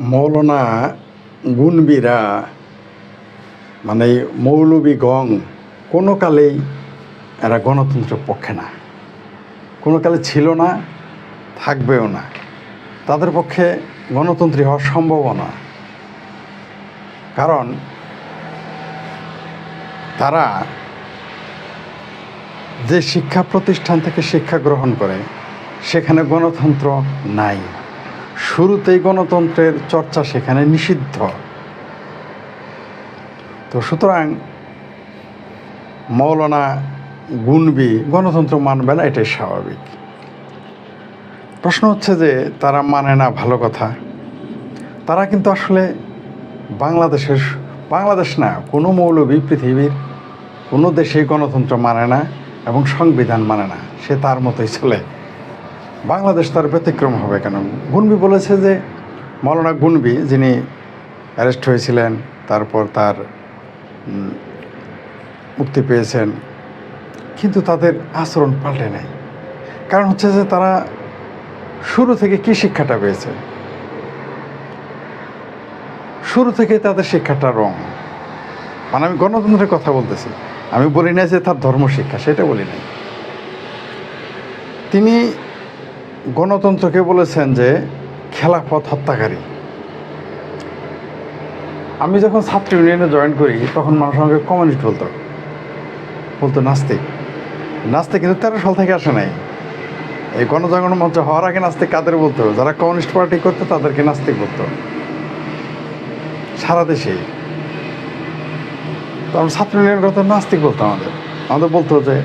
মৌলানা গুনবিরা মানে মৌলবী গং, কোনো কালেই এরা গণতন্ত্রের পক্ষে না। কোনো কালে ছিল না, থাকবেও না। তাদের পক্ষে গণতন্ত্রী হওয়া সম্ভব না। কারণ তারা যে শিক্ষা প্রতিষ্ঠান থেকে শিক্ষা গ্রহণ করে, সেখানে গণতন্ত্র নাই। শুরুতেই গণতন্ত্রের চর্চা সেখানে নিষিদ্ধ। তো সুতরাং মৌলানা গুনবি গণতন্ত্র মানবে না, এটাই স্বাভাবিক। প্রশ্ন হচ্ছে যে তারা মানে না ভালো কথা? তারা কিন্তু আসলে বাংলাদেশের, বাংলাদেশ না, কোনো মৌলবী পৃথিবীর, কোনো দেশেই গণতন্ত্র মানে না এবং সংবিধান মানে না, সে তার মতোই চলে। বাংলাদেশ তার ব্যতিক্রম হবে কেন? গুনবি বলেছে যে, মৌলানা গুনবি যিনি অ্যারেস্ট হয়েছিলেন, তারপর তার মুক্তি পেয়েছেন, কিন্তু তাদের আচরণ পাল্টে নেই। কারণ হচ্ছে যে তারা শুরু থেকে কি শিক্ষাটা পেয়েছে? শুরু থেকে তাদের শিক্ষাটা রং। মানে আমি গণতন্ত্রের কথা বলতেছি। আমি বলি না যে তার ধর্ম শিক্ষা সেটা বলি নাই। তিনি গণতন্ত্রকে বলেছেন যে খেলাফত হত্যাকারী। আমি যখন ছাত্র ইউনিয়নে জয়েন করি, তখন মানুষ আমাকে কমিউনিস্ট বলতো। বলতো নাস্তিক। নাস্তিক কিন্তু তেরো সাল থেকে আসে নাই। এই গণজাগরণ মঞ্চ হওয়ার আগে নাস্তিক কাদের বলতো? যারা কমিউনিস্ট পার্টি করতো, তাদেরকে নাস্তিক বলতো। সারা দেশেই তো আমরা ছাত্র ইউনিয়ন কথা নাস্তিক বলতো আমাদের। আমাদের বলতো যে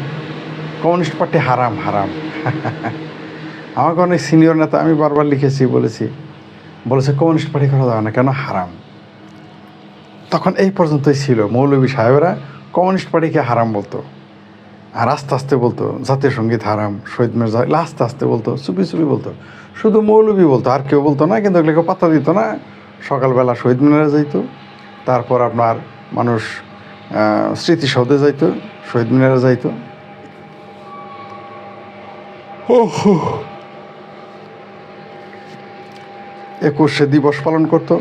কমিউনিস্ট পার্টি হারাম হারাম। আমাকে অনেক সিনিয়র নেতা আমি বারবার লিখেছি, বলেছি, বলেছে, কমিউনিস্ট পার্টি করা যাবে না, কেন? হারাম। তখন এই পর্যন্তই ছিল। মৌলভী সাহেবরা কমিউনিস্ট পার্টিকে হারাম বলতো, আর আস্তে আস্তে বলতো, জাতীয় সংগীত হারাম, শহীদ মির্জা আস্তে আস্তে বলতো, চুপি চুপি বলতো। শুধু মৌলভী বলতো, আর কেউ বলতো না, কিন্তু এগুলোকে পাত্তা দিত না। সকালবেলা শহীদ মিনারে যাইতো, তারপর আপনার মানুষ স্মৃতিসৌধে যাইতো, শহীদ মিনারে যাইতো। একুশে দিবস পালন করতো,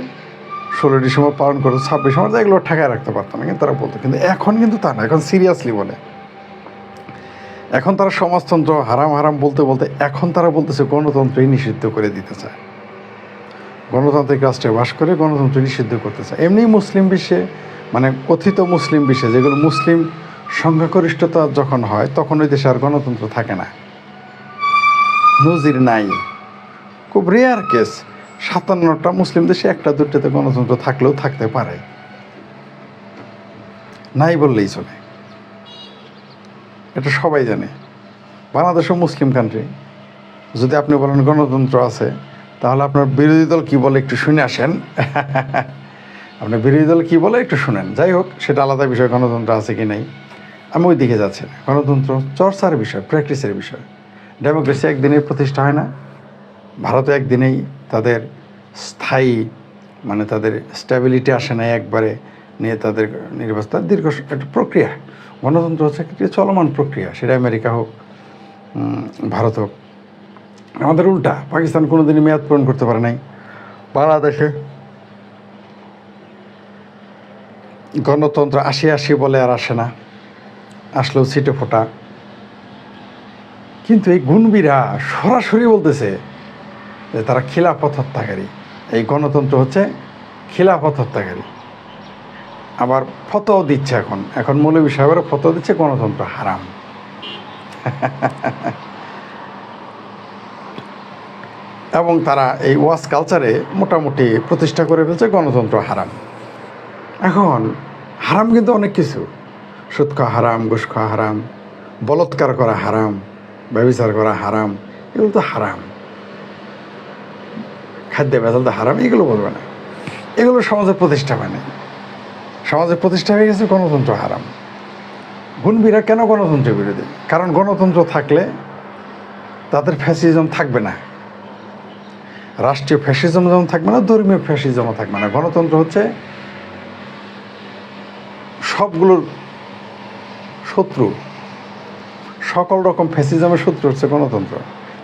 ষোলো ডিসেম্বর পালন করতো, ছাব্বিশ আমরা এগুলো ঠেকায় রাখতে পারতো না, কিন্তু তারা বলতো, কিন্তু এখন কিন্তু তা না, এখন সিরিয়াসলি বলে। এখন তারা সমাজতন্ত্র হারাম হারাম বলতে বলতে, এখন তারা বলতেছে গণতন্ত্রই নিষিদ্ধ করে দিতে চায়। গণতান্ত্রিক রাষ্ট্রে বাস করে গণতন্ত্র নিষিদ্ধ করতে চায়। এমনি মুসলিম বিশ্বে মানে কথিত মুসলিম বিশ্বে, যেগুলো মুসলিম সংখ্যাগরিষ্ঠতা যখন হয়, তখন ওই দেশে আর গণতন্ত্র থাকে না। নজির নাই। খুব রেয়ার কেস সাতান্নটা মুসলিম দেশে একটা দুটোতে গণতন্ত্র থাকলেও থাকতে পারে। নাই বললেই চলে। এটা সবাই জানে। বাংলাদেশও মুসলিম কান্ট্রি যদি আপনি বলেন গণতন্ত্র আছে, তাহলে আপনার বিরোধী দল কী বলে একটু শুনে আসেন। আপনার বিরোধী দল কী বলে একটু শুনেন। যাই হোক, সেটা আলাদা বিষয় গণতন্ত্র আছে কি নাই। আমি ওই দিকে যাচ্ছি না। গণতন্ত্র চর্চার বিষয় প্র্যাকটিসের বিষয়। ডেমোক্রেসি একদিনেই প্রতিষ্ঠা হয় না। ভারতে একদিনেই তাদের স্থায়ী মানে তাদের স্ট্যাবিলিটি আসে না একবারে নিয়ে তাদের নির্বাচন। দীর্ঘ একটা প্রক্রিয়া। গণতন্ত্র হচ্ছে একটি চলমান প্রক্রিয়া, সেটা আমেরিকা হোক ভারত হোক। আমাদের উল্টা, পাকিস্তান কোনো দিনই মেয়াদ পূরণ করতে পারে নাই। বাংলাদেশে গণতন্ত্র আসি আসি বলে আর আসে না। আসলেও ছিটে ফোটা। কিন্তু এই গুণবীরা সরাসরি বলতেছে যে তারা খিলাফত হত্যাকারী। এই গণতন্ত্র হচ্ছে খিলাফত হত্যাকারী। আবার ফতোও দিচ্ছে এখন। এখন মৌলবী সাহেবেরা ফতো দিচ্ছে, গণতন্ত্র হারাম। এবং তারা এই ওয়াজ কালচারে মোটামুটি প্রতিষ্ঠা করে ফেলছে, গণতন্ত্র হারাম। এখন হারাম কিন্তু অনেক কিছু। সুদ খাওয়া হারাম ঘুষ খাওয়া হারাম, বলৎকার করা হারাম ব্যবচার করা হারাম, এগুলো তো হারাম। খাদ্য বেজাল তো হারাম, এগুলো বলবে না। এগুলো সমাজের প্রতিষ্ঠা নাই সমাজের প্রতিষ্ঠা হয়ে গেছে, গণতন্ত্র হারাম। গুণবীরা কেন গণতন্ত্রের বিরোধী? কারণ গণতন্ত্র থাকলে তাদের ফ্যাসিজম থাকবে না। রাষ্ট্রীয় ফ্যাসিজম যেমন থাকবে না, ধর্মীয় ফ্যাসিজমও থাকবে না। গণতন্ত্র হচ্ছে সবগুলোর শত্রু। সকল রকম ফ্যাসিজমের শত্রু হচ্ছে গণতন্ত্র।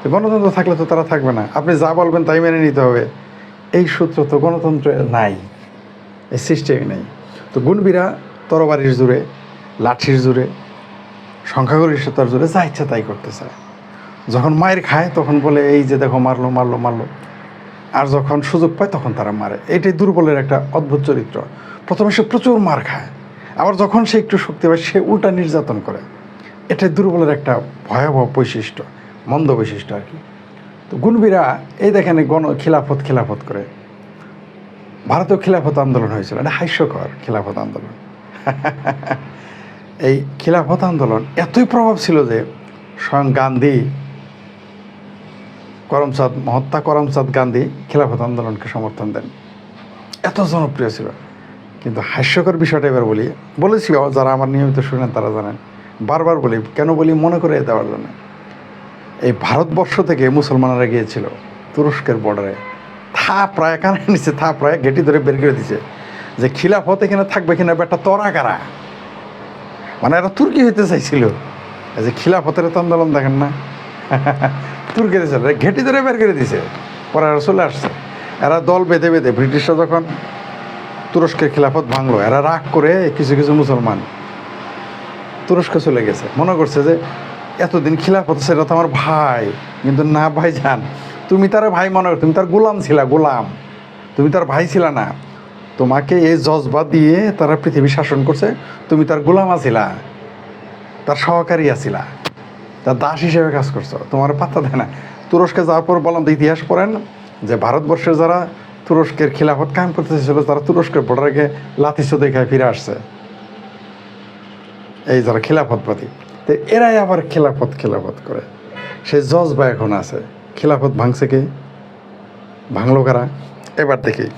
গণতন্ত্র থাকলে তো তারা থাকবে না। আপনি যা বলবেন তাই মেনে নিতে হবে। এই সূত্র তো গণতন্ত্রে নাই। এই সিস্টেমই নেই। তো গুণবীরা তরবারির জুড়ে লাঠির জুড়ে সংখ্যাগরিষ্ঠতার জুড়ে যা ইচ্ছা তাই করতে চায় যখন মায়ের খায় তখন বলে, এই যে দেখো, মারলো মারলো মারলো। আর যখন সুযোগ পায় তখন তারা মারে। এটাই দুর্বলের একটা অদ্ভুত চরিত্র। প্রথমে সে প্রচুর মার খায়। আবার যখন সে একটু শক্তি পায়, সে উল্টা নির্যাতন করে। এটাই দুর্বলের একটা ভয়াবহ বৈশিষ্ট্য। মন্দ বৈশিষ্ট্য আর কি। তো গুণবীরা, এই দেখেন গণ খিলাফত খিলাফত করে। ভারতীয় খিলাফত আন্দোলন হয়েছিল, এটা হাস্যকর খিলাফত আন্দোলন। এই খিলাফত আন্দোলন এতই প্রভাব ছিল যে স্বয়ং গান্ধী, করমচাঁদ, মহাত্মা করমচাঁদ গান্ধী খিলাফত আন্দোলনকে সমর্থন দেন। এত জনপ্রিয় ছিল। কিন্তু হাস্যকর বিষয়টা এবার বলি বলেছি যারা আমার নিয়মিত শুনেন তারা জানেন। বারবার বলি, কেন বলি, মনে করে দেওয়ার জন্য। এই ভারতবর্ষ থেকে মুসলমানরা গিয়েছিল তুরস্কের বর্ডারে থা প্রায়, কানে নিচে থা প্রায় গেটি ধরে বের করে দিছে। যে খিলাফত এখানে থাকবে কিনা বেটা তরা কারা? মানে এরা তুর্কি হইতে চাইছিল। যে খিলাফতের তো আন্দোলন দেখেন না। তুর্কি দিয়েছিল ঘেটি ধরে বের করে দিছে। পরে এরা চলে আসছে। এরা দল বেঁধে বেঁধে ব্রিটিশরা যখন তুরস্কের খিলাফত ভাঙলো, এরা রাগ করে কিছু কিছু মুসলমান তুরস্ক চলে গেছে। মনে করছে যে এতদিন খিলাফত সেটা তো আমার ভাই। কিন্তু না, ভাই যান তুমি তার ভাই মনে তুমি তার গোলাম ছিলা, গোলাম। তুমি তার ভাই ছিলা না। তোমাকে এই জজবা দিয়ে তারা পৃথিবী শাসন করছে, তুমি তার গোলাম আছিলা, তার সহকারী আছিলা, তার দাস হিসেবে কাজ করছ। তোমার পাত্তা দেয় না। তুরস্কে যাওয়ার পর বললাম ইতিহাস পড়েন যে, ভারতবর্ষের যারা তুরস্কের খিলাফত কায়েম করতে চেয়েছিল, তারা তুরস্কের বর্ডারকে লাথিস দেখায় ফিরে আসছে। এই যারা খিলাফতবাদী তো এরাই আবার খেলাফত খেলাফত করে। সেই জজবা এখন আছে। খেলাফত ভাঙছে কে? ভাঙলো কারা? এবার দেখি।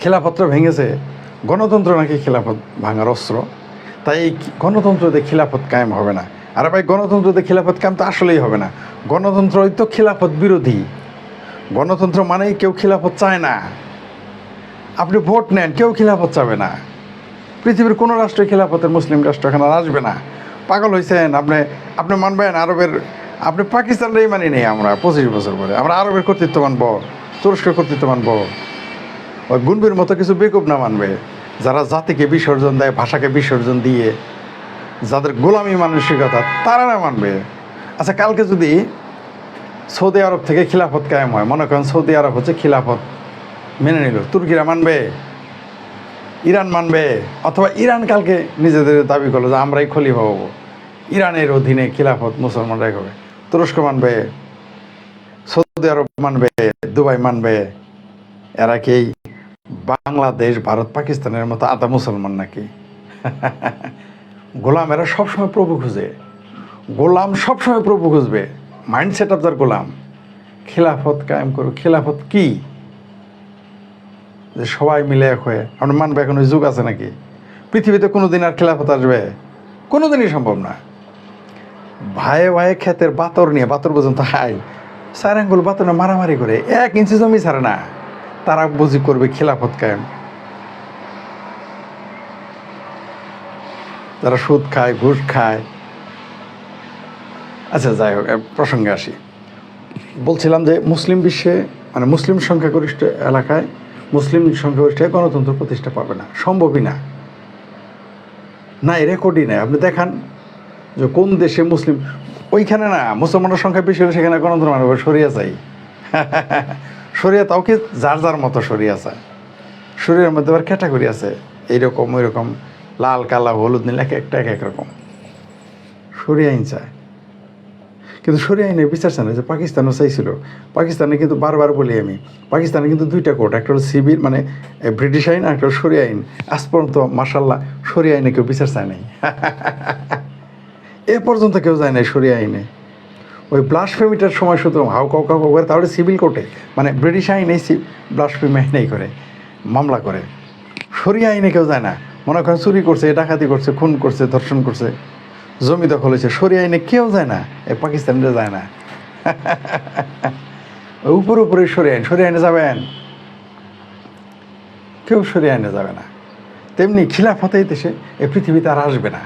খিলাফতটা ভেঙেছে। গণতন্ত্র নাকি খেলাফত ভাঙার অস্ত্র? তাই এই গণতন্ত্রতে খিলাফত কায়েম হবে না। আর ভাই, গণতন্ত্রতে খিলাফত কায়েম তো আসলেই হবে না। গণতন্ত্রই তো খিলাফত বিরোধী। গণতন্ত্র মানেই কেউ খিলাফত চায় না। আপনি ভোট নেন, কেউ খিলাফত চাবে না। পৃথিবীর কোনো রাষ্ট্রে খিলাফতের মুসলিম রাষ্ট্র এখানে আসবে না। পাগল হয়েছেন আপনি আপনি মানবেন, আরবের, আপনি পাকিস্তানটাই মানি নেই আমরা পঁচিশ বছর পরে। আমরা আরবের কর্তৃত্ব মানব তুরস্কের কর্তৃত্ব মানব ওই গুনবির মতো কিছু বেকুব না মানবে, যারা জাতিকে বিসর্জন দেয়, ভাষাকে বিসর্জন দিয়ে, যাদের গোলামী মানসিকতা, তারা না মানবে। আচ্ছা কালকে যদি সৌদি আরব থেকে খিলাফত কায়েম হয়, মনে করেন সৌদি আরব হচ্ছে খিলাফত মেনে নিল, তুর্কিরা মানবে। ইরান মানবে, অথবা ইরান কালকে নিজেদের দাবি করল যে আমরাই খলিফা হব। ইরানের অধীনে খিলাফত মুসলমানরাই হবে তুরস্ক মানবে, সৌদি আরব মানবে, দুবাই মানবে। এরা কি বাংলাদেশ, ভারত, পাকিস্তানের মতো আধা মুসলমান নাকি? গোলাম এরা সবসময় প্রভু খুঁজে। গোলাম সবসময় প্রভু খুঁজবে। মাইন্ড সেট আপ তার গোলাম। খিলাফত কায়েম করো। খিলাফত কি? যে সবাই মিলে এক হয়ে আপনি মানবে এখন ওই যুগ আছে নাকি? পৃথিবীতে কোনো দিন আর খেলাফত আসবে? কোনো দিনই সম্ভব না। ভাইয়ে ভাইয়ে ক্ষেতের বাতর নিয়ে, বাতর পর্যন্ত হাই। চার আঙ্গুল বাতর মারামারি করে, এক ইঞ্চি জমি ছাড়ে না। তারা বুঝি করবে খেলাফত কায়েম। যারা সুদ খায়, ঘুষ খায়। আচ্ছা যাই হোক প্রসঙ্গে আসি। বলছিলাম যে মুসলিম বিশ্বে মানে মুসলিম সংখ্যাগরিষ্ঠ এলাকায় মুসলিম সংখ্যাগরিষ্ঠ গণতন্ত্র প্রতিষ্ঠা পাবে না। সম্ভবই না। না, এ রেকর্ডই নেই। আপনি দেখান যে কোন দেশে মুসলিম ওইখানে না মুসলমানের সংখ্যা বেশি হলে সেখানে গণতন্ত্র মানে সরিয়া চাই সরিয়া তাও কি যার যার মতো সরিয়া চায় শরীরের মধ্যে আবার ক্যাটাগরি আছে। এইরকম ওই রকম লাল, কালা, হলুদ, নীল, এক একটা, এক এক রকম। সরিয়া আইন চায় কিন্তু সরিয়া আইনের বিচার চায় না যে পাকিস্তানও চাইছিল। পাকিস্তানে কিন্তু বারবার বলি আমি, পাকিস্তানে কিন্তু দুইটা কোর্ট, একটা হলো সিভিল মানে ব্রিটিশ আইন, আর একটা হলো সরিয়া আইন। আজ পর্যন্ত মার্শাল্লাহ সরিয়া আইনে কেউ বিচার চায় নাই। এ পর্যন্ত কেউ যায় নাই সরিয়া আইনে। ওই ব্লাসফেমিটার সময় শুধু হাউ কাউ কাউ করে, তাহলে সিভিল কোর্টে মানে ব্রিটিশ আইনেই ব্লাসফেমি আইনেই করে, মামলা করে। সরিয়া আইনে কেউ যায় না। মনে করেন চুরি করছে, ডাকাতি করছে, খুন করছে, ধর্ষণ করছে। জমি দখল হয়েছে, সরিয়া আইনে কেউ যায় না এই পাকিস্তানিরা যায় না। উপরে উপরে সরিয়া আইন, সরিয়া আইনে যাবেন। কেউ সরিয়া আইনে যাবে না। তেমনি খিলাফত দেশে, এই পৃথিবীতে আর আসবে না।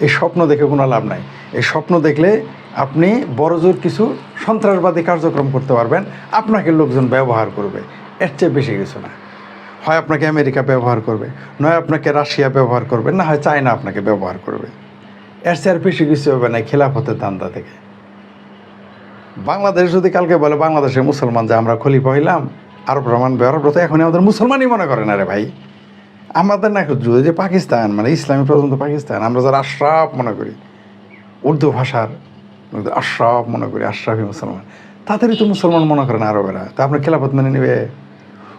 এই স্বপ্ন দেখে কোনো লাভ নাই। এই স্বপ্ন দেখলে আপনি বড়জোর কিছু সন্ত্রাসবাদী কার্যক্রম করতে পারবেন, আপনাকে লোকজন ব্যবহার করবে। এর চেয়ে বেশি কিছু না। হয় আপনাকে আমেরিকা ব্যবহার করবে, নয় আপনাকে রাশিয়া ব্যবহার করবে, না হয় চায়না আপনাকে ব্যবহার করবে। এর চেয়ে আর বেশি কিছু হবে না, খেলাফতের দান্দা থেকে। বাংলাদেশ যদি কালকে বলে বাংলাদেশে মুসলমান যে আমরা খলিফা হইলাম, আরব রহমান বেরব তো এখন আমাদের মুসলমানই মনে করে না রে ভাই। আমাদের না যদি যে পাকিস্তান মানে ইসলামী প্রজাতন্ত্র পাকিস্তান, আমরা যারা আশরাফ মনে করি, উর্দু ভাষার আশরাফ মনে করি, আশরাফি মুসলমান, তাদেরই তো মুসলমান মনে করেন আরবেরা। তা আপনার খেলাফত মেনে নেবে?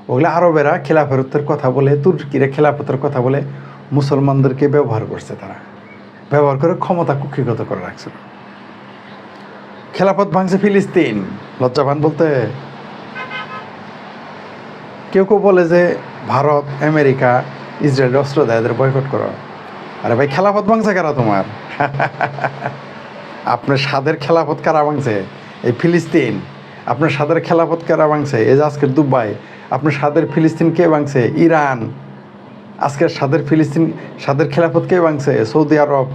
ওগুলো আরবেরা খেলাফতের কথা বলে, তুর্কিরা খেলাফতের কথা বলে, মুসলমানদেরকে ব্যবহার করছে তারা। ব্যবহার করে ক্ষমতা কুক্ষিগত করে রাখছিল খেলাফত ভাঙছে ফিলিস্তিন, লজ্জাবান বলতে কেউ কেউ বলে যে ভারত, আমেরিকা, ইসরায়েল অস্ত্র দেয়, এদের বয়কট করো। আরে ভাই খেলাফত ভাঙছে কারা তোমার? আপনার স্বাদের খেলাফত কারা ভাঙছে? এই ফিলিস্তিন। আপনার স্বাদের খেলাফত কারা ভাঙছে? এই যে আজকের দুবাই। আপনার স্বাদের ফিলিস্তিন কে ভাঙছে? ইরান। আজকের সাদের ফিলিস্তিন, সাদের খেলাফত কে ভাঙছে? সৌদি আরব।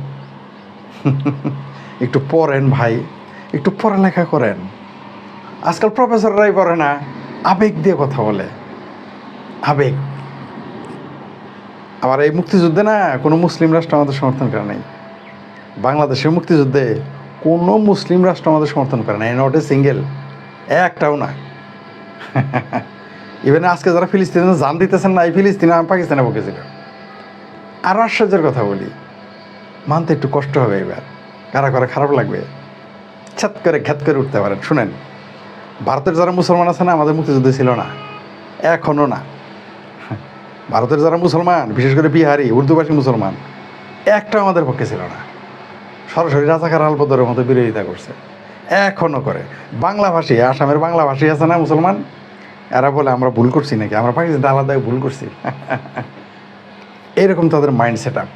একটু পড়েন ভাই। একটু পড়ালেখা করেন। আজকাল প্রফেসররাই পড়ে না। আবেগ দিয়ে কথা বলে। আবেগ। আবার এই মুক্তিযুদ্ধে না কোনো মুসলিম রাষ্ট্র আমাদের সমর্থন করে নাই। বাংলাদেশের মুক্তিযুদ্ধে কোনো মুসলিম রাষ্ট্র আমাদের সমর্থন করে নাই। নট এ সিঙ্গেল একটাও না। ইভেন আজকে যারা ফিলিস্তিনে জান দিতেছেন না, এই ফিলিস্তিনে পাকিস্তানে বকেছিল। আর আশ্চর্যের কথা বলি, মানতে একটু কষ্ট হবে এবার। কারা করে খারাপ লাগবে? ছাত করে খ্যাত করে উঠতে পারেন, শুনেন। ভারতের যারা মুসলমান আছে না, আমাদের মুক্তিযুদ্ধে ছিল না এখনও না। ভারতের যারা মুসলমান, বিশেষ করে বিহারি, উর্দুভাষী মুসলমান একটা আমাদের পক্ষে ছিল না। সরাসরি রাজাকার আলবদরের মতো বিরোধিতা করছে। এখনও করে। বাংলাভাষী, আসামের বাংলাভাষী আছে না মুসলমান? এরা বলে, আমরা ভুল করছি নাকি? আমরা পাকিস্তান আলাদা ভুল করছি। এরকম তাদের মাইন্ড সেট আপ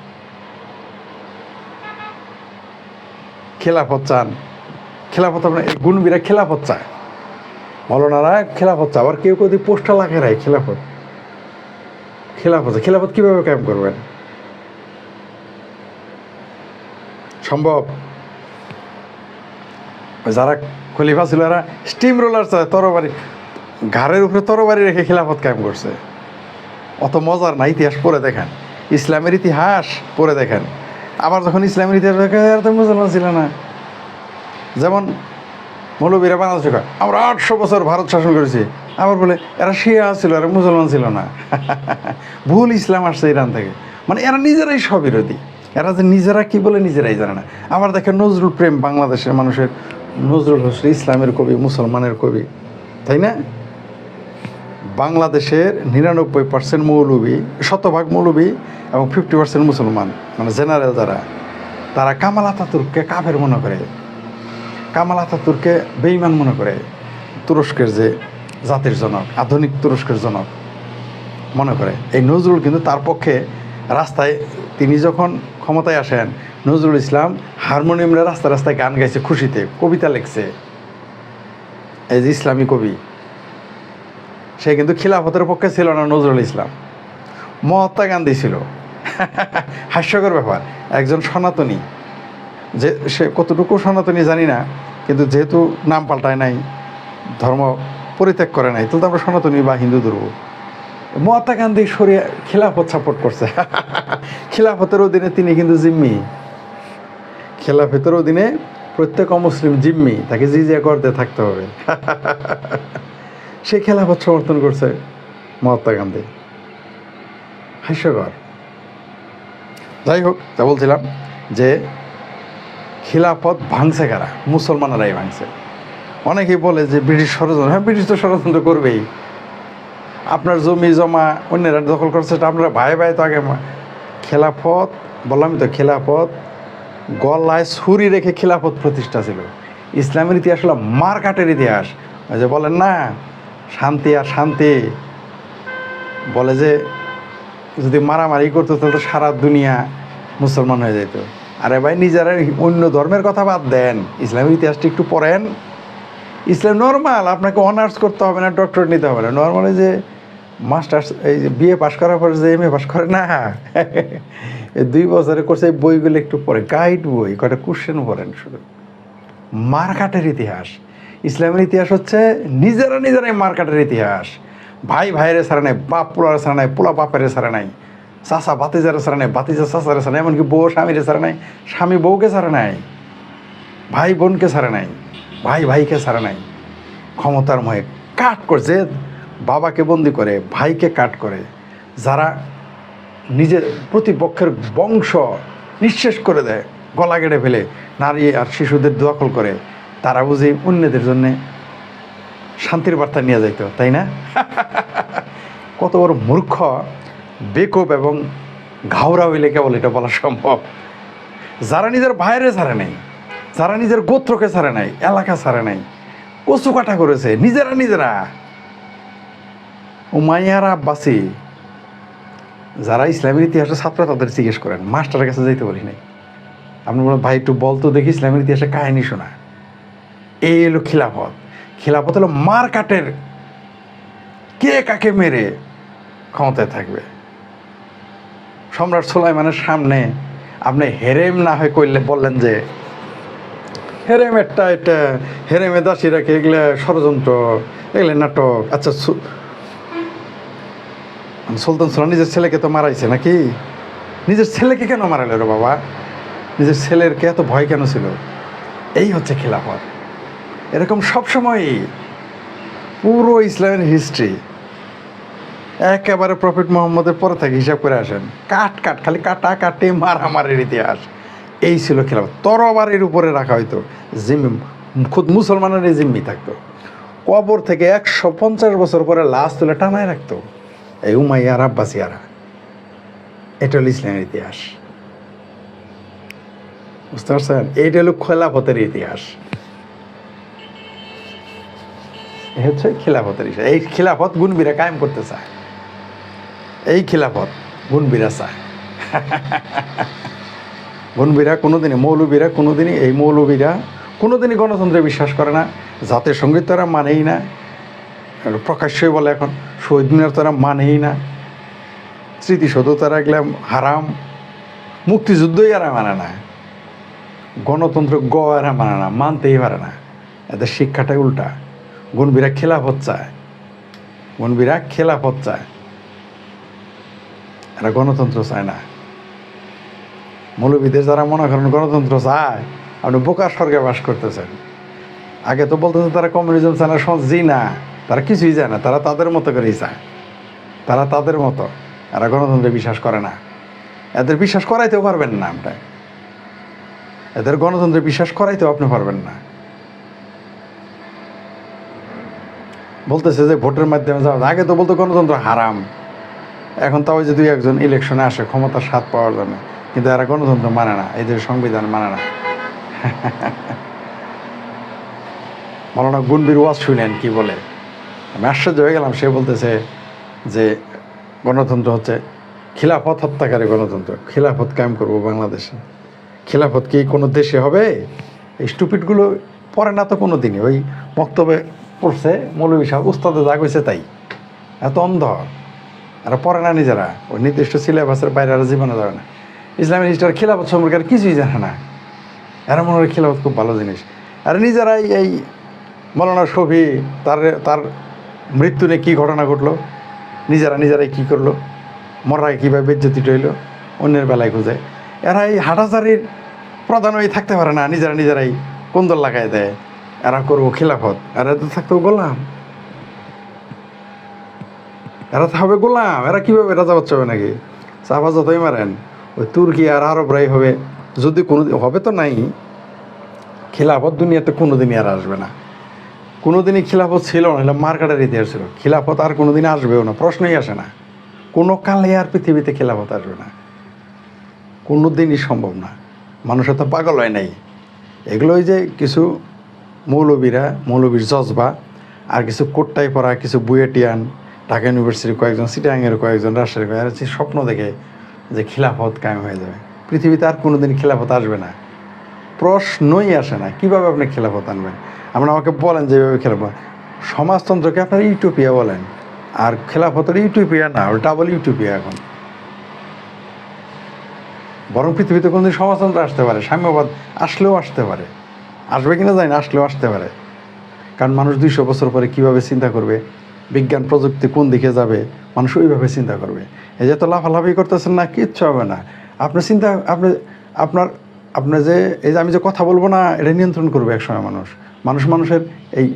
খেলাফত চান। খেলাফত আপনার গুণবীরা খেলাফত চায়। মৌলানারা খেলাফত চায়। আবার কেউ কেউ পোস্টার লাগে রায় খেলাফত। খেলাফত খেলাফত কীভাবে ক্যাম্প করবেন? সম্ভব? যারা খলিফা ছিল, এরা স্টিম রোলার চায় তরবারি। ঘাড়ের উপরে তরবারি রেখে খেলাফত কায়েম করছে। অত মজার না, ইতিহাস পড়ে দেখেন। ইসলামের ইতিহাস পড়ে দেখেন। আবার যখন ইসলামের ইতিহাস এরা তো মুসলমান ছিল না। যেমন মৌলবীরা বাংলাদেশে আমরা আটশো বছর ভারত শাসন করেছি। আবার বলে, এরা শিয়া ছিল, এরা মুসলমান ছিল না। ভুল ইসলাম আসছে ইরান থেকে। মানে এরা নিজেরাই স্ববিরোধী। এরা যে নিজেরা কি বলে নিজেরাই জানে না। আবার দেখেন নজরুল প্রেম বাংলাদেশের মানুষের, নজরুল হোসেন ইসলামের কবি, মুসলমানের কবি, তাই না? বাংলাদেশের নিরানব্বই পার্সেন্ট মৌলবী, শতভাগ মৌলবী এবং ফিফটি পার্সেন্ট মুসলমান মানে জেনারেল যারা, তারা কামাল আতাতুর্ককে কাফের মনে করে। কামাল আতাতুর্ককে বেইমান মনে করে। তুরস্কের যে জাতির জনক, আধুনিক তুরস্কের জনক মনে করে। এই নজরুল কিন্তু তার পক্ষে রাস্তায় তিনি যখন ক্ষমতায় আসেন, নজরুল ইসলাম হারমোনিয়ামে রাস্তা রাস্তায় গান গাইছে খুশিতে, কবিতা লিখছে। এই যে ইসলামী কবি সে কিন্তু খিলাফতের পক্ষে ছিল না, নজরুল ইসলাম। মহাত্মা গান্ধী ছিল। হাস্যকর ব্যাপার। একজন সনাতনী। যে, সে কতটুকু সনাতনী জানি না, কিন্তু যেহেতু নাম পাল্টায় নাই, ধর্ম পরিত্যাগ করে নাই, তাহলে তো আমরা সনাতনী বা হিন্দু ধরবো মহাত্মা গান্ধী সরিয়ে খিলাফত সাপোর্ট করছে। খিলাফতের অধীনে তিনি কিন্তু জিম্মি। খিলাফতের অধীনে প্রত্যেক অমুসলিম জিম্মি। তাকে জিজিয়া করতে থাকতে হবে। সে খেলাফত সমর্থন করছে মহাত্মা গান্ধী। হাস্যকর। যাই হোক যা বলছিলাম যে খিলাফত ভাঙছে কারা? মুসলমানেরাই ভাঙছে। অনেকেই বলে যে ব্রিটিশ ষড়যন্ত্র হ্যাঁ ব্রিটিশ তো ষড়যন্ত্র করবেই। আপনার জমি, জমা, অন্যেরা দখল করছে সেটা আপনারা ভাই ভাই তো আগে খেলাফত বললামই তো খেলাফত গলায় ছুরি রেখে খেলাফত প্রতিষ্ঠা ছিল। ইসলামের ইতিহাস হলো মারকাটের ইতিহাস। যে বলেন না শান্তি আর শান্তি। বলে যে, যদি মারামারি করতো, তাহলে তো সারা দুনিয়া মুসলমান হয়ে যেত। আরে ভাই, নিজেরা অন্য ধর্মের কথা বাদ দেন। ইসলামের ইতিহাসটা একটু পড়েন। ইসলাম নর্মাল আপনাকে অনার্স করতে হবে না ডক্টরেট নিতে হবে না। নর্মালি যে মাস্টার্স এই যে বিএ পাশ করার পরে যে এম এ পাশ করে, না। এই দুই বছরে করছে এই বইগুলো একটু পড়ে গাইড বই কটা কোশ্চেন পড়েন শুধু। মারকাটের ইতিহাস। ইসলামের ইতিহাস হচ্ছে নিজেরা নিজেরাই মারকাটের ইতিহাস। ভাই ভাইয়ের সারা নাই, বাপ পোলার সারা নাই, পোলা বাপের সারা নাই চাষা বাতিজারের সারা নাই বাতিজা চাষার সারা নাই, এমনকি বউ স্বামীর সারা নাই, স্বামী বউকে সারা নাই, ভাই বোনকে সারা নাই, ভাই ভাইকে সারা নাই। ক্ষমতার মহে কাট করছে বাবাকে বন্দি করে, ভাইকে কাট করে, যারা নিজের প্রতিপক্ষের বংশ নিঃশেষ করে দেয়, গলা কেটে ফেলে, নারী আর শিশুদের দখল করে তারা বুঝি অন্যদের জন্যে শান্তির বার্তা নিয়ে যাইতো তাই না? কত বড় মূর্খ বেকুব এবং ঘাওড়া হইলে কেবল এটা বলা সম্ভব। যারা নিজের ভাইয়েরে ছাড়ে নাই যারা নিজের গোত্রকে ছাড়ে নাই এলাকা ছাড়ে নাই কচু কাটা করেছে নিজেরা নিজেরা। ও মাইয়ারা আব্বাসি যারা ইসলামের ইতিহাসের ছাত্র তাদের জিজ্ঞেস করেন মাস্টারের কাছে যাইতে বলি নাই আপনি বলেন ভাই একটু বলতো দেখি ইসলামের ইতিহাসে কাহিনী শোনা। এই এলো খিলাফত। খিলাফত হলো মার কাটের কে কাকে মেরে ক্ষমতায় থাকবে। সম্রাট সুলাইমানের সামনে আপনি হেরেম না হয়ে করলে বললেন যে হেরেম একটা এটা হেরেমে দাসীরাকে এগুলো ষড়যন্ত্র, এগুলো নাটক? আচ্ছা সুলতান সুলান নিজের ছেলেকে তো মারাইছে নাকি? নিজের ছেলেকে কেন মারাইল রে বাবা? নিজের ছেলের কে এত ভয় কেন ছিল? এই হচ্ছে খিলাফত। এরকম সবসময়ই পুরো ইসলামের হিস্ট্রি একেবারে প্রফিট মোহাম্মদের পরে থেকে হিসাব করে আসেন। কাট কাট, খালি কাটা, কাটে, মারামারির ইতিহাস। এই ছিল খেলাফত। তরবারের উপরে রাখা হইতো। জিম্মি খুদ মুসলমানের জিম্মি থাকতো। কবর থেকে একশো পঞ্চাশ বছর পরে লাশ তুলে টানায় রাখতো। এই উমাইয়ার আব্বাসিয়ারা। এটা হলো ইসলামের ইতিহাস। বুঝতে পারছেন? এইটা হলো খেলাফতের ইতিহাস। হচ্ছে খিলাফতের ইতিহাস এই খিলাফত গুণবীরা কায়েম করতে চায়। এই খিলাফত গুণবীরা চায়। গুণবীরা কোনোদিনই, মৌলবীরা কোনোদিনই, এই মৌলবীরা কোনোদিনই গণতন্ত্রে বিশ্বাস করে না। জাতীয় সংগীত তারা মানেই না। প্রকাশ্যই বলে এখন, শহীদ মিনার তারা মানেই না। স্মৃতিসৌধ তারা এগুলাম হারাম। মুক্তিযুদ্ধই এরা মানে না। গণতন্ত্র গ এরা মানে না, মানতেই পারে না। এদের শিক্ষাটাই উল্টা। গুণবীরা খেলাফত চায়। গুণবীরা খেলাফত চায়। এরা গণতন্ত্র চায় না। মৌলবীদের যারা মনে করেন গণতন্ত্র চায়, আপনি বোকার স্বর্গে বাস করতেছেন। আগে তো বলতেছেন তারা কমিউনিজম চায় না জি না। তারা কিছুই যায় না, তারা তাদের মতো করেই চায়। তারা তাদের মতো, এরা গণতন্ত্রে বিশ্বাস করে না। এদের বিশ্বাস করাইতেও পারবেন না আপনি। এদের গণতন্ত্রে বিশ্বাস করাইতেও আপনি পারবেন না। বলতেছে যে ভোটের মাধ্যমে যাওয়া আগে তো বলতো গণতন্ত্র হারাম। এখন তাও যে দুই একজন ইলেকশনে আসে, ক্ষমতার স্বাদ পাওয়ার জন্য। কিন্তু এরা গণতন্ত্র মানে না, এদের সংবিধান মানে না। মৌলানা গুনবির ওয়াজ শুনেন কি বলে? আমি আশ্চর্য হয়ে গেলাম, সে বলতেছে যে গণতন্ত্র হচ্ছে খিলাফত হত্যাকারী গণতন্ত্র। খিলাফত কায়েম করব বাংলাদেশে। খিলাফত কি কোনো দেশে হবে? এই স্টুপিডগুলো পড়ে না তো কোনো দিনই। ওই বক্তব্যে পড়ছে মৌলবী সাহেব, উস্তাদে যা কইছে তাই। এত অন্ধ। আর পড়ে না নিজেরা। ওই নির্দিষ্ট সিলেবাসের বাইরে আর জীবনে যাবে না। ইসলামের হিস্টার খিলাফত সম্পর্কে আর কিছুই জানে না। এরা মনে হয় খিলাফত খুব ভালো জিনিস। আর নিজেরাই এই মৌলানা শফি, তার তার মৃত্যু নিয়ে কী ঘটনা ঘটলো? নিজেরা নিজেরাই কী করল? মরায় কীভাবে বেজ্জতি টইল অন্যের বেলায় খুঁজে। এরা এই হাটাচারির প্রধান হয়ে থাকতে পারে না। নিজেরা নিজেরাই কোন্দল লাগাই দেয়। এরা করব খিলাফত। এরা তো থাকতেও গোলাম। এরা তো হবে গোলাম। এরা কীভাবে রাজা বাচ্চা হবে নাকি? চাপা যতই মারেন। ওই তুর্কি আর আরবরাই হবে। যদি কোনো হবে তো নাই। খিলাফত দুনিয়াতে কোনো দিনই আর আসবে না। কোনো দিনই খিলাফত ছিল না এটা মার্কাটের ইতিহাস ছিল। খিলাফত আর কোনো দিন আসবেও না, প্রশ্নই আসে না। কোনো কালে আর পৃথিবীতে খিলাফত আসবে না। কোনো দিনই সম্ভব না। মানুষ তো পাগল হয় নাই। এগুলোই যে কিছু মৌলবীরা, মৌলবীর জজবা, আর কিছু কোট্টাই পড়া, কিছু বুয়েটিয়ান, ঢাকা ইউনিভার্সিটির কয়েকজন, সিটাঙ্গের কয়েকজন, রাজশাহীর কয়েকজন স্বপ্ন দেখে যে খিলাফত কায়েম হয়ে যাবে। পৃথিবীতে আর কোনো দিন খিলাফত আসবে না। প্রশ্নই আসে না, কীভাবে আপনি খেলাফত আনবেন? আপনি আমাকে বলেন যেভাবে খেলাফত সমাজতন্ত্রকে আপনার ইউটোপিয়া বলেন, আর খেলাফতের ইউটোপিয়া না, ওটা বলে ইউটোপিয়া এখন। বরং পৃথিবীতে কোনোদিন সমাজতন্ত্র আসতে পারে, সাম্যবাদ আসলেও আসতে পারে। আসবে কিনা জানি না, আসলেও আসতে পারে। কারণ মানুষ দুইশো বছর পরে কীভাবে চিন্তা করবে, বিজ্ঞান প্রযুক্তি কোন দিকে যাবে, মানুষ ওইভাবে চিন্তা করবে। এই যে তো লাফালাফি করতেছেন না, কিচ্ছু হবে না। আপনি চিন্তা, আপনি, আপনার, আপনি যে, এই যে আমি যে কথা বলব না, এটা নিয়ন্ত্রণ করবে একসময় মানুষ। মানুষ মানুষের এই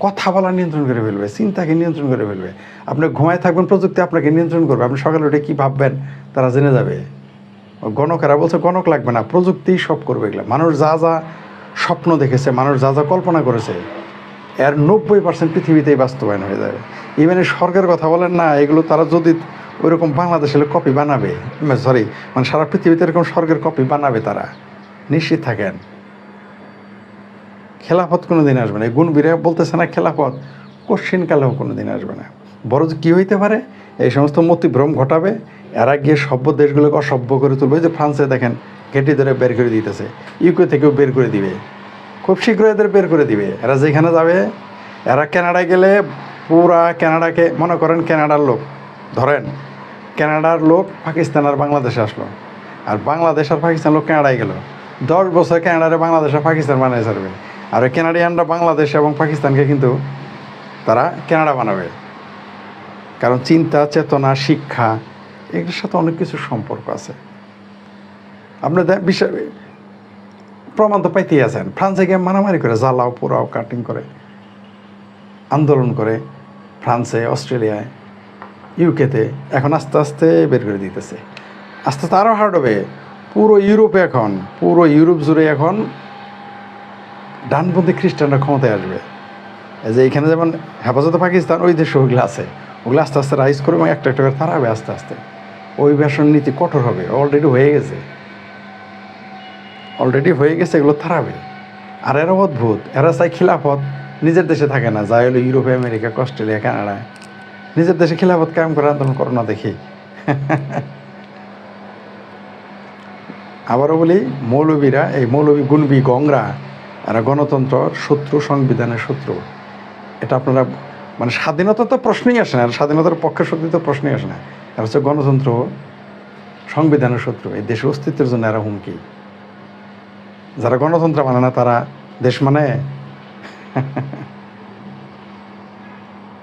কথা বলা নিয়ন্ত্রণ করে ফেলবে, চিন্তাকে নিয়ন্ত্রণ করে ফেলবে। আপনি ঘুমায় থাকবেন, প্রযুক্তি আপনাকে নিয়ন্ত্রণ করবে। আপনি সকালে উঠে কী ভাববেন, তারা জেনে যাবে। গণকেরা বলছে, গণক লাগবে না, প্রযুক্তিই সব করবে এগুলো। মানুষ যা যা স্বপ্ন দেখেছে, মানুষ যা যা কল্পনা করেছে, এর নব্বই পার্সেন্ট পৃথিবীতেই বাস্তবায়ন হয়ে যাবে ইভেন স্বর্গের কথা বলেন না, এগুলো তারা যদি ওইরকম বাংলাদেশের কপি বানাবে সরি মানে সারা পৃথিবীতে এরকম স্বর্গের কপি বানাবে তারা, নিশ্চিত থাকেন। খেলাফত কোনো দিন আসবে না। এই গুণবীরা বলতেছে না খেলাফত, কোশ্চিন কালেও কোনো দিন আসবে না। বড় কী হইতে পারে? এই সমস্ত মতিভ্রম ঘটাবে, এরা গিয়ে সভ্য দেশগুলোকে অসভ্য করে তুলবে। যে ফ্রান্সে দেখেন ঘেটি ধরে বের করে দিতেছে। ইউকে থেকেও বের করে দিবে। খুব শীঘ্র এদের বের করে দিবে। এরা যেখানে যাবে, এরা কানাডায় গেলে পুরা কানাডাকে, মনে করেন কানাডার লোক, ধরেন কানাডার লোক পাকিস্তান আর বাংলাদেশে আসলো। আর বাংলাদেশ আর পাকিস্তান লোক কানাডায় গেল। দশ বছর কানাডারে বাংলাদেশ আর পাকিস্তান বানিয়ে ছাড়বে। আর ওই কানাডিয়ানরা বাংলাদেশ এবং পাকিস্তানকে কিন্তু তারা কানাডা বানাবে। কারণ চিন্তা, চেতনা, শিক্ষা, এগুলোর সাথে অনেক কিছু সম্পর্ক আছে। আপনি দে- বিষয় প্রমাণ তো পাইতেই আছেন। ফ্রান্সে গিয়ে মারামারি করে, জ্বালাও, পোড়াও কাটিং করে, আন্দোলন করে ফ্রান্সে, অস্ট্রেলিয়ায় ইউকেতে এখন আস্তে আস্তে বের করে দিতেছে। আস্তে আস্তে আরও হার্ড হবে। পুরো ইউরোপে এখন, পুরো ইউরোপ জুড়ে এখন ডানপন্থী খ্রিস্টানরা ক্ষমতায় আসবে। এই যে এখানে যেমন হেফাজতে পাকিস্তান, ওই দেশে ওগুলো আছে। ওগুলো আস্তে আস্তে রাইজ করবে এবং একটা একটা করে তারাবে আস্তে আস্তে। ওই নীতি কঠোর হবে অলরেডি হয়ে গেছে। অলরেডি হয়ে গেছে এগুলো তারাবে আর এরা অদ্ভুত। এরা চাই খিলাফত। নিজের দেশে থাকে না। যাই হলো ইউরোপে, আমেরিকা, অস্ট্রেলিয়া কানাডায় নিজের দেশে খিলাফত কায়েম করে আন্দোলন করো না দেখি। আবারও বলি, মৌলবীরা, এই মৌলবী গুনবি গংরা এরা গণতন্ত্র, শত্রু, সংবিধানের শত্রু। এটা আপনারা মানে স্বাধীনতা তো প্রশ্নই আসে না। স্বাধীনতার পক্ষে সত্যি তো প্রশ্নই আসে না। আর হচ্ছে গণতন্ত্র, সংবিধানের শত্রু। এই দেশের অস্তিত্বের জন্য এরা হুমকি। যারা গণতন্ত্র মানে না তারা দেশ মানে?